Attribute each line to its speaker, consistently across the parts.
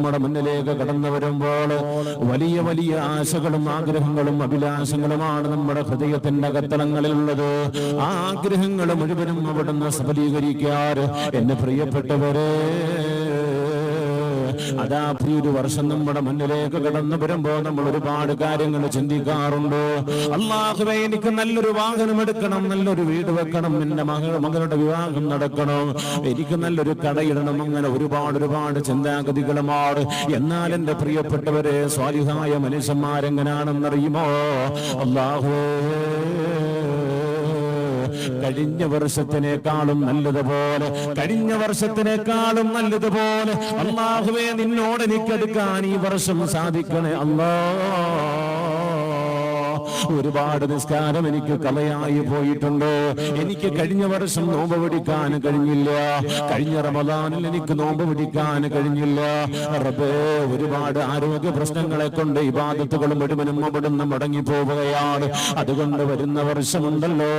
Speaker 1: നമ്മുടെ മുന്നിലേക്ക് കടന്നു വരുമ്പോൾ വലിയ വലിയ ആശകളും ആഗ്രഹങ്ങളും അഭിലാഷങ്ങളുമാണ് നമ്മുടെ ഹൃദയത്തിന്റെ കത്തളങ്ങളിലുള്ളത് ആ ആഗ്രഹങ്ങൾ മുഴുവനും അവിടുന്ന് സഫലീകരിക്കാറ് എന്റെ പ്രിയപ്പെട്ടവരെ. അതാ ഒരു വർഷം നമ്മുടെ മുന്നിലേക്ക് കടന്നു വരുമ്പോ നമ്മൾ ഒരുപാട് കാര്യങ്ങൾ ചിന്തിക്കാറുണ്ട്. അള്ളാഹുവെ എനിക്ക് നല്ലൊരു വാഹനം എടുക്കണം നല്ലൊരു വീട് വെക്കണം എന്റെ മകൾ മകളുടെ വിവാഹം നടക്കണം. എനിക്ക് നല്ലൊരു കടയിടണം അങ്ങനെ ഒരുപാട് ഒരുപാട് ചിന്താഗതികളുമാണ്. എന്നാൽ എന്റെ പ്രിയപ്പെട്ടവരെ സ്വാലിഹായ മനുഷ്യന്മാരെങ്ങനാണെന്നറിയുമോ? അള്ളാഹുവേ കഴിഞ്ഞ വർഷത്തിനേക്കാളും നല്ലതുപോലെ കഴിഞ്ഞ വർഷത്തിനേക്കാളും നല്ലതുപോലെ അള്ളാഹുവേ നിന്നോട് എനിക്കെടുക്കാൻ ഈ വർഷം സാധിക്കണേ അല്ലാ. ഒരുപാട് നിസ്കാരം എനിക്ക് കലയായി പോയിട്ടുണ്ട്. എനിക്ക് കഴിഞ്ഞ വർഷം നോമ്പ് പിടിക്കാൻ കഴിഞ്ഞില്ല. കഴിഞ്ഞ റമദാനിൽ എനിക്ക് നോമ്പ് പിടിക്കാൻ കഴിഞ്ഞില്ല. റബ്ബേ ഒരുപാട് ആരോഗ്യ പ്രശ്നങ്ങളെ കൊണ്ട് ഈ ബാധത്തുകളും അവിടുന്ന് മടങ്ങി പോവുകയാണ് അതുകൊണ്ട് വരുന്ന വർഷമുണ്ടല്ലോ.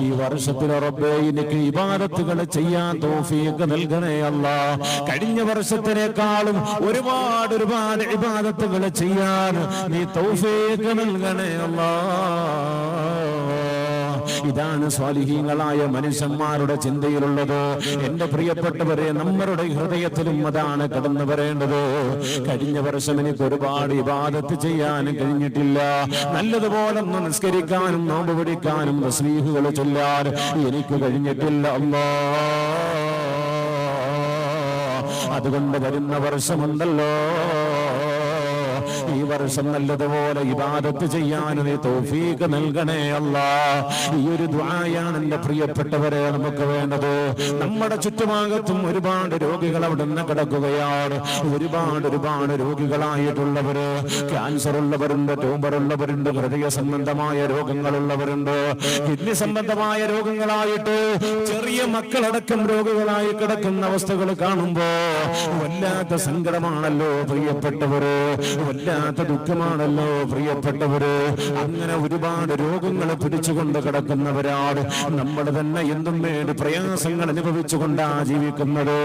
Speaker 1: ഈ വർഷത്തിൽ റബ്ബേ എനിക്ക് ഇബാദത്തുകൾ ചെയ്യാൻ തോഫീക്ക് നൽകണേ അല്ല. കഴിഞ്ഞ വർഷത്തിനേക്കാളും ഒരുപാട് ഒരുപാട് ഇബാദത്തുകൾ ചെയ്യാൻ നീ തോഫിയൊക്കെ നൽകണേ അല്ലാ. ഇതാണ് സ്വാലിഹീങ്ങളായ മനുഷ്യന്മാരുടെ ചിന്തയിലുള്ളത്. എന്റെ പ്രിയപ്പെട്ടവരെ നമ്മുടെ ഹൃദയത്തിലും അതാണ് കടന്നു വരേണ്ടത്. കഴിഞ്ഞ വർഷം എനിക്ക് ഒരുപാട് ഇബാദത്ത് ചെയ്യാൻ കഴിഞ്ഞിട്ടില്ല. നല്ലതുപോലെ ഒന്ന് നിസ്കരിക്കാനും നോമ്പ് പിടിക്കാനും സ്നേഹികൾ ചൊല്ലാൻ എനിക്ക് കഴിഞ്ഞിട്ടില്ല. അല്ലാ. അതുകൊണ്ട് വരുന്ന വർഷമുണ്ടല്ലോ. ഈ വർഷം നല്ലതുപോലെ ഇബാദത്ത് ചെയ്യാൻ നീ തോഫീക്ക് നൽകണേ അല്ല. ഈ ഒരു ദ്വായാണ് എന്റെ പ്രിയപ്പെട്ടവരെ നമുക്ക് വേണ്ടത്. നമ്മുടെ ചുറ്റുഭാഗത്തും ഒരുപാട് രോഗികൾ അവിടെ നിന്ന് കിടക്കുകയാണ്. ഒരുപാട് ഒരുപാട് രോഗികളായിട്ടുള്ളവര് ക്യാൻസർ ഉള്ളവരുണ്ട് ട്യൂമർ ഉള്ളവരുണ്ട് ഹൃദയ സംബന്ധമായ രോഗങ്ങളുള്ളവരുണ്ട്. കിഡ്നി സംബന്ധമായ രോഗങ്ങളായിട്ട് ചെറിയ മക്കളടക്കം രോഗികളായി കിടക്കുന്ന അവസ്ഥകൾ കാണുമ്പോ വല്ലാത്ത സങ്കടമാണല്ലോ പ്രിയപ്പെട്ടവര്. വല്ലാത്ത ദുഃഖമാണല്ലോ പ്രിയപ്പെട്ടവര്. അങ്ങനെ ഒരുപാട് രോഗങ്ങൾ പിടിച്ചുകൊണ്ട് കിടക്കുന്നവരാണ്. നമ്മൾ തന്നെ എന്തും വേണ്ടി പ്രയാസങ്ങൾ അനുഭവിച്ചുകൊണ്ടാ ജീവിക്കുന്നത്.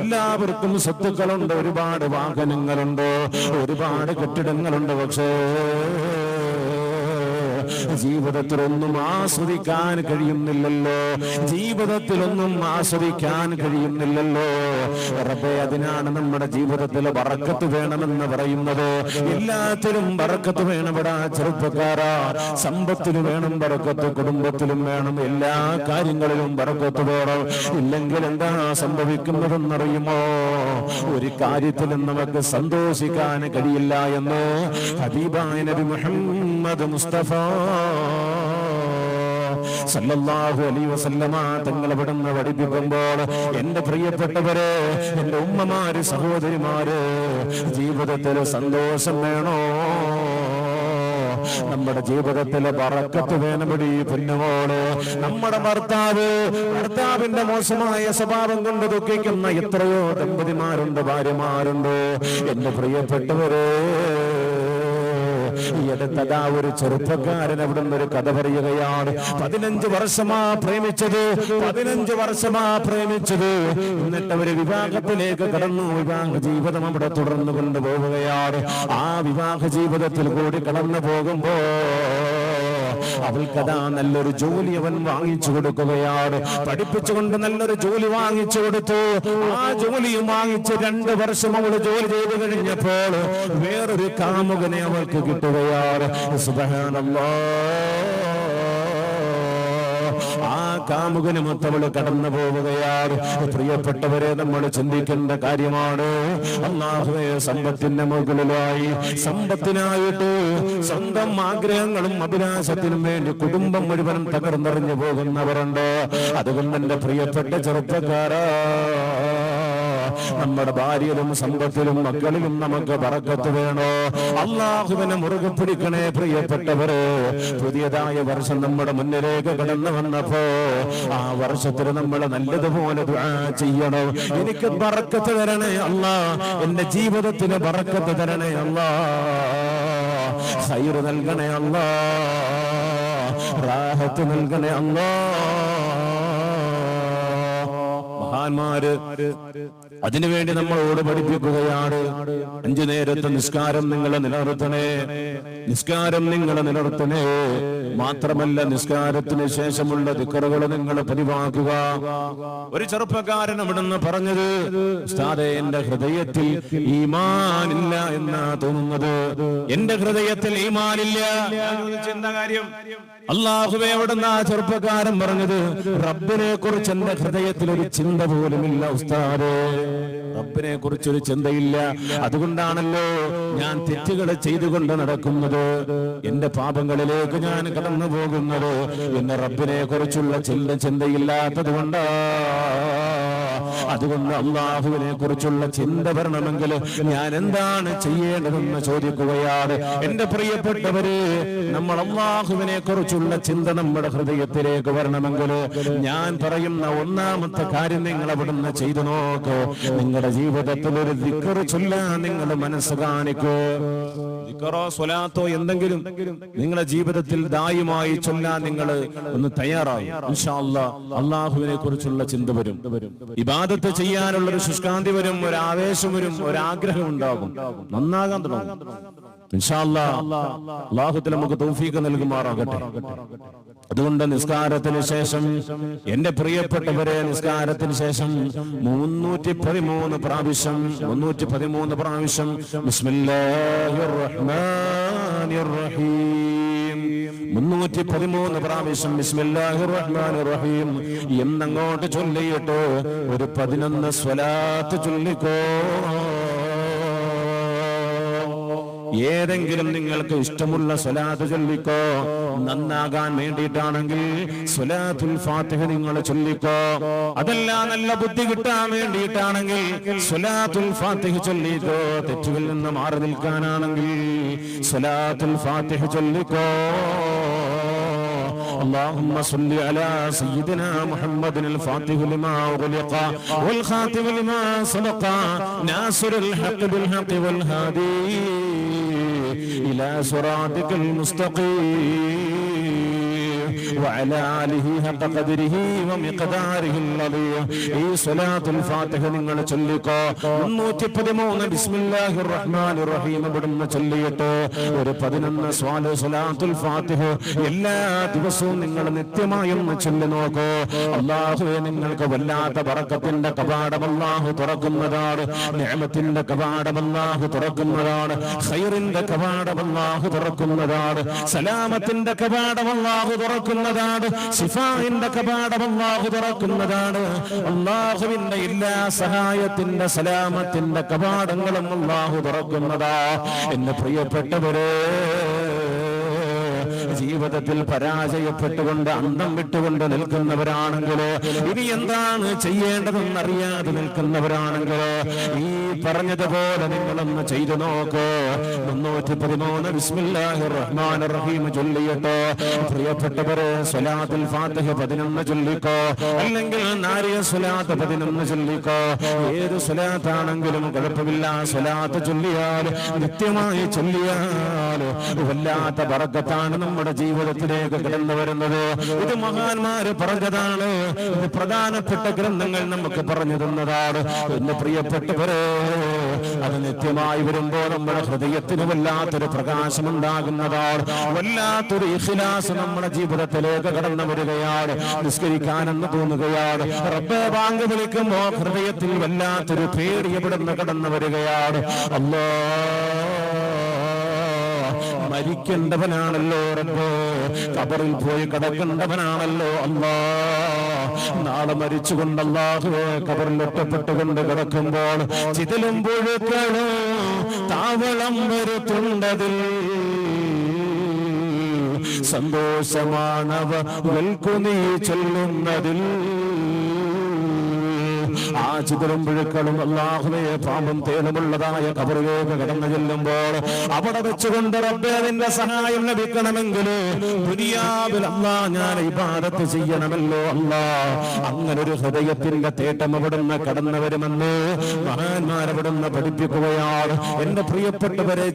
Speaker 1: എല്ലാവർക്കും സ്വത്തുക്കളുണ്ട് ഒരുപാട് വാഹനങ്ങളുണ്ട് ഒരുപാട് കെട്ടിടങ്ങളുണ്ട് പക്ഷേ ജീവിതത്തിലൊന്നും ആസ്വദിക്കാൻ കഴിയുന്നില്ലല്ലോ. ജീവിതത്തിലൊന്നും ആസ്വദിക്കാൻ കഴിയുന്നില്ലല്ലോ. അതിനാണ് നമ്മുടെ ജീവിതത്തിൽ വറക്കത്ത് വേണമെന്ന് പറയുന്നത്. എല്ലാത്തിലും വറക്കത്ത് വേണം ഇവിടെ ചെറുപ്പക്കാരാ. സമ്പത്തിന് വേണം വറക്കത്ത് കുടുംബത്തിലും വേണം എല്ലാ കാര്യങ്ങളിലും വറക്കത്ത് വേണം. ഇല്ലെങ്കിൽ എന്താ സംഭവിക്കുന്നതെന്നറിയുമോ? ഒരു കാര്യത്തിലും നമുക്ക് സന്തോഷിക്കാൻ കഴിയില്ല എന്ന് ഹബീബായ നബി മുഹമ്മദ് മുസ്തഫ സല്ലല്ലാഹു അലൈഹി വസല്ലമ തങ്ങൾ ഇവിടുന്ന് പഠിപ്പിക്കുമ്പോൾ എന്റെ പ്രിയപ്പെട്ടവരെ എന്റെ ഉമ്മമാര് സഹോദരിമാര് ജീവിതത്തിൽ സന്തോഷം വേണോ? നമ്മുടെ ജീവിതത്തിലെ പറക്കത്ത് വേണമടി പൊന്നുമോൾ. നമ്മുടെ ഭർത്താവ് ഭർത്താവിന്റെ മോശമായ സ്വഭാവം കൊണ്ട് ദുഃഖിക്കുന്ന എത്രയോ ദമ്പതിമാരുണ്ട് ഭാര്യമാരുണ്ട്. എന്റെ പ്രിയപ്പെട്ടവരെ അടുത്തതാ ഒരു ചെറുപ്പക്കാരൻ അവിടുന്ന് ഒരു കഥ പറയുകയാണ്. പതിനഞ്ച് വർഷമാ പ്രേമിച്ചത് പതിനഞ്ച് വർഷമാ പ്രേമിച്ചത്. എന്നിട്ട് അവർ വിവാഹത്തിലേക്ക് കടന്നു. വിവാഹ ജീവിതം അവിടെ തുടർന്നു കൊണ്ടുപോവുകയാണ് ആ വിവാഹ ജീവിതത്തിൽ കൂടി കടന്നു പോകുമ്പോ അവൾക്കതാ നല്ലൊരു ജോലി അവൻ വാങ്ങിച്ചു കൊടുക്കുകയാണ്. പഠിപ്പിച്ചുകൊണ്ട് നല്ലൊരു ജോലി വാങ്ങിച്ചു കൊടുത്തു. ആ ജോലിയും വാങ്ങിച്ച് രണ്ട് വർഷം അവൾ ജോലി ചെയ്തു കഴിഞ്ഞപ്പോൾ വേറൊരു കാമുകനെ അവൾക്ക് കിട്ടുകയാണ്. സുബ്ഹാനല്ലാഹ് ആ കാമുകന് മൊത്തവൾ കടന്നു പോവുകയാണ്. പ്രിയപ്പെട്ടവരെ നമ്മൾ ചിന്തിക്കേണ്ട കാര്യമാണ്. അള്ളാഹുവെ സമ്പത്തിന്റെ മുകളിലായി. സമ്പത്തിനായിട്ട് സ്വന്തം ആഗ്രഹങ്ങളും അഭിലാഷത്തിനും വേണ്ടി കുടുംബം മുഴുവനും തകർന്നറിഞ്ഞു പോകുന്നവരുണ്ട്. അതുകൊണ്ട് എന്റെ പ്രിയപ്പെട്ട ചെറുപ്പക്കാരാ നമ്മുടെ ഭാര്യയിലും സമ്പത്തിലും മക്കളിലും നമുക്ക് പറക്കത്ത് വേണോ? അള്ളാഹുവിനെ മുറുകെ പിടിക്കണേ പ്രിയപ്പെട്ടവര്. പുതിയതായ വർഷം നമ്മുടെ മുന്നിലേക്ക് കടന്നു വന്നപ്പോ ആ വർഷത്തിൽ നമ്മൾ നല്ലതുപോലെ ചെയ്യണം. എനിക്ക് പറക്കത്ത് തരണേ അല്ല. എന്റെ ജീവിതത്തിന് പറക്കത്ത് തരണേ അല്ല. സൈറ് നൽകണേ അല്ല. റാഹത്ത് നൽകണേ അല്ലാ. മഹാന്മാര്. അതിനുവേണ്ടി നമ്മളോട് പഠിപ്പിക്കുകയാണ്. അഞ്ചു നേരത്തെ നിസ്കാരം നിങ്ങൾ നിലനിർത്തണേ. നിസ്കാരം നിങ്ങൾ നിലനിർത്തണേ മാത്രമല്ല നിസ്കാരത്തിന് ശേഷമുള്ള ദിക്കറുകൾ നിങ്ങൾ പതിവാക്കുക. ഒരു ചെറുപ്പക്കാരൻ അവിടുന്ന് പറഞ്ഞത് ഉസ്താദേ എന്റെ ഹൃദയത്തിൽ ഈമാനില്ല എന്നാ തോന്നുന്നത്. എന്റെ ഹൃദയത്തിൽ ഈമാനില്ല. എന്താ കാര്യം? അള്ളാഹുവെ അവിടുന്ന് ആ ചെറുപ്പക്കാരൻ പറഞ്ഞത് റബ്ബിനെ കുറിച്ച് എന്റെ ഹൃദയത്തിൽ ഒരു ചിന്ത പോലുമില്ല ഉസ്താദേ. റബ്ബിനെ കുറിച്ചൊരു ചിന്തയില്ല. അതുകൊണ്ടാണല്ലോ ഞാൻ തെറ്റുകൾ ചെയ്തുകൊണ്ട് നടക്കുന്നത്. എന്റെ പാപങ്ങളിലേക്ക് ഞാൻ കടന്നു പോകുന്നത്. എന്റെ റബ്ബിനെ കുറിച്ചുള്ള ചിന്ത ചിന്തയില്ലാത്തത് കൊണ്ടാ. അതുകൊണ്ട് അള്ളാഹുവിനെ കുറിച്ചുള്ള ചിന്ത വരണമെങ്കിൽ ഞാൻ എന്താണ് ചെയ്യേണ്ടതെന്ന് ചോദിക്കുകയാണ്. എന്റെ പ്രിയപ്പെട്ടവര് നമ്മൾ അള്ളാഹുവിനെ കുറിച്ചുള്ള ചിന്ത നമ്മുടെ ഹൃദയത്തിലേക്ക് വരണമെങ്കിൽ ഞാൻ പറയുന്ന ഒന്നാമത്തെ കാര്യം നിങ്ങൾ അവിടുന്ന് ചെയ്തു നോക്കൂ. നിങ്ങളുടെ ജീവിതത്തിൽ ഒരു ദിക്കറ് നിങ്ങൾ മനസ്സ് കാണിക്കൂ. സ്വലാത്തോ എന്തെങ്കിലും നിങ്ങളുടെ ജീവിതത്തിൽ ദായുമായി ചൊല്ലാൻ നിങ്ങൾ ഒന്ന് തയ്യാറായി അള്ളാഹുവിനെ കുറിച്ചുള്ള ചിന്ത വരും. ഇബാദത്ത് ചെയ്യാനുള്ള ഒരു ശുഷ്കാന്തി വരും ഒരു ആവേശം വരും ഒരാഗ്രഹം ഉണ്ടാകും. നന്നാകാൻ തുടങ്ങും. അള്ളാഹുത്തിൽ നമുക്ക് തൗഫീഖ് നൽകുമാറാകട്ടെ. അതുകൊണ്ട് നിസ്കാരത്തിന് ശേഷം എന്റെ പ്രിയപ്പെട്ടവരെ നിസ്കാരത്തിന് ശേഷം മുന്നൂറ്റി പതിമൂന്ന് പ്രാവശ്യം മുന്നൂറ്റി പതിമൂന്ന് പ്രാവശ്യം മുന്നൂറ്റി പതിമൂന്ന് പ്രാവശ്യം റഹീം എന്നങ്ങോട്ട് ചൊല്ലിയിട്ട് ഒരു പതിനൊന്ന് സ്വലാത്ത് ചൊല്ലിക്കോ. ഏതെങ്കിലും നിങ്ങൾക്ക് ഇഷ്ടമുള്ള സ്വലാത്ത് ചൊല്ലിക്കോ നന്നാകാൻ വേണ്ടിയിട്ടാണെങ്കിൽ സ്വലാത്തുൽ ഫാത്തിഹ നിങ്ങൾ ചൊല്ലിക്കോ അതല്ല നല്ല ബുദ്ധി കിട്ടാൻ വേണ്ടിയിട്ടാണെങ്കിൽ സ്വലാത്തുൽ ഫാത്തിഹ ചൊല്ലിക്കോ തെറ്റുകളിൽ നിന്ന് മാറി നിൽക്കാനാണെങ്കിൽ സ്വലാത്തുൽ ഫാത്തിഹ ചൊല്ലിക്കോ اللهم صل على سيدنا محمد الفاتح لما أغلق والخاتم لما سبق ناصر الحق بالحق والهادي إلى صراطك المستقيم. وعلى آله حق قدره ومقداره العظيم ഈ സ്വലാത്തുൽ ഫാത്തിഹ നിങ്ങൾ ചൊല്ലിക്കോ മുന്നൂറ്റി പതിമൂന്ന് ബിസ്മില്ലാഹിർ റഹ്മാനിർ റഹീം ഇവിടുന്ന് ചൊല്ലിയിട്ട് ഒരു പതിനൊന്ന് സ്വാല സ്വലാത്തുൽ ഫാത്തിഹ എല്ലാ ദിവസവും നിങ്ങൾ നിത്യമായി ഒന്ന് ചൊല്ലി നോക്കൂ അള്ളാഹുവെ നിങ്ങൾക്ക് വല്ലാത്ത ബറക്കത്തിന്റെ കവാടം അള്ളാഹു തുറക്കുന്നതാണ് നിയമത്തിന്റെ കവാടം അള്ളാഹു തുറക്കുന്നതാണ് ഖൈറിന്റെ കവാടം അള്ളാഹു തുറക്കുന്നതാണ് സലാമത്തിന്റെ കവാടം അള്ളാഹു തുറക്കുന്നതാണ്. സിഫാഹിന്റെ കപാടം അള്ളാഹു തുറക്കുന്നതാണ്. അള്ളാഹുവിന്റെ എല്ലാ സഹായത്തിന്റെ സലാമത്തിന്റെ കപാടങ്ങളും അള്ളാഹു തുറക്കുന്നതാ. എന്റെ പ്രിയപ്പെട്ടവരെ ജീവിതത്തിൽ പരാജയപ്പെട്ടുകൊണ്ട് അന്തം വിട്ടുകൊണ്ട് നിൽക്കുന്നവരാണെങ്കിലോ ഇനി എന്താണ് ചെയ്യേണ്ടതെന്ന് അറിയാതെ നിൽക്കുന്നവരാണെങ്കിലോ ഈ പറഞ്ഞതുപോലെ നിങ്ങളൊന്ന് ചെയ്തു നോക്കോ. മുന്നൂറ്റി പതിമൂന്ന് ബിസ്മില്ലാഹി റഹ്മാൻ റഹീം ചൊല്ലിയിട്ടോ പ്രിയപ്പെട്ടവരെ സ്വലാത്തുൽ ഫാത്തിഹ പതിനൊന്ന് ചൊല്ലിക്കോ അല്ലെങ്കിൽ നാരിയ സ്വലാത്ത് പതിനൊന്ന് ചൊല്ലിക്കോ ഏത് സ്വലാത്താണെങ്കിലും കുഴപ്പമില്ല സ്വലാത്ത് ചൊല്ലിയാൽ നിത്യമായി ചൊല്ലിയാൽ വല്ലാത്ത ബറക്കത്താണ് നമ്മുടെ ജീവിതത്തിലേക്ക് കടന്നു വരുന്നത്. ഇത് മഹാന്മാര് പറഞ്ഞതാണ്. ഇത് പ്രധാനപ്പെട്ട ഗ്രന്ഥങ്ങൾ നമുക്ക് പറഞ്ഞു തന്നതാണ്. എന്റെ പ്രിയപ്പെട്ടവരെ അത് നിത്യമായി വരുമ്പോൾ നമ്മുടെ ഹൃദയത്തിന് വല്ലാത്തൊരു പ്രകാശം ഉണ്ടാകുന്നതാണ് വല്ലാത്തൊരു ഇഖിലാസ് നമ്മുടെ ജീവിതത്തിലേക്ക് കടന്നു വരികയാണ്. നിസ്കരിക്കാനെന്ന് തോന്നുകയാണ്. റബ്ബേ ബാങ്ക് വിളിക്കുമ്പോ ഹൃദയത്തിൽ വല്ലാത്തൊരു പേടി എവിടുന്ന് കടന്നു വരികയാണ്. അല്ലോ മരിക്കേണ്ടവനാണല്ലോ റബ്ബോ. കബറിൽ പോയി കിടക്കേണ്ടവനാണല്ലോ അല്ലാ. നാളെ മരിച്ചുകൊണ്ട് അല്ലാഹുവേ കബറിൽ ഒറ്റപ്പെട്ടുകൊണ്ട് കിടക്കുമ്പോൾ ചിതലും പുഴുക്കളും താവളം വരുത്തുണ്ടതിൽ സന്തോഷമാണവ നീ ചൊല്ലുന്നതിൽ. ആ ചിതറും പുഴുക്കളും പാപം തേനുമുള്ളതായ കബറിലേക്ക് കടന്നു ചെല്ലുമ്പോൾ അവിടെ വെച്ചുകൊണ്ട് റബ്ബേ നിന്റെ സഹായം ലഭിക്കണമെങ്കിൽ ദുനിയാവിൽ അല്ലാ ഞാൻ ഇബാദത്ത് ചെയ്യണമല്ലോ അല്ലാ. അങ്ങനെ ഒരു ഹൃദയത്തിന്റെ തേട്ടം അവിടുന്ന് കടന്നു വരുമെന്ന് മഹാന്മാരവിടുന്ന് പഠിപ്പിക്കുകയാണ്. എന്റെ പ്രിയപ്പെട്ടവരെ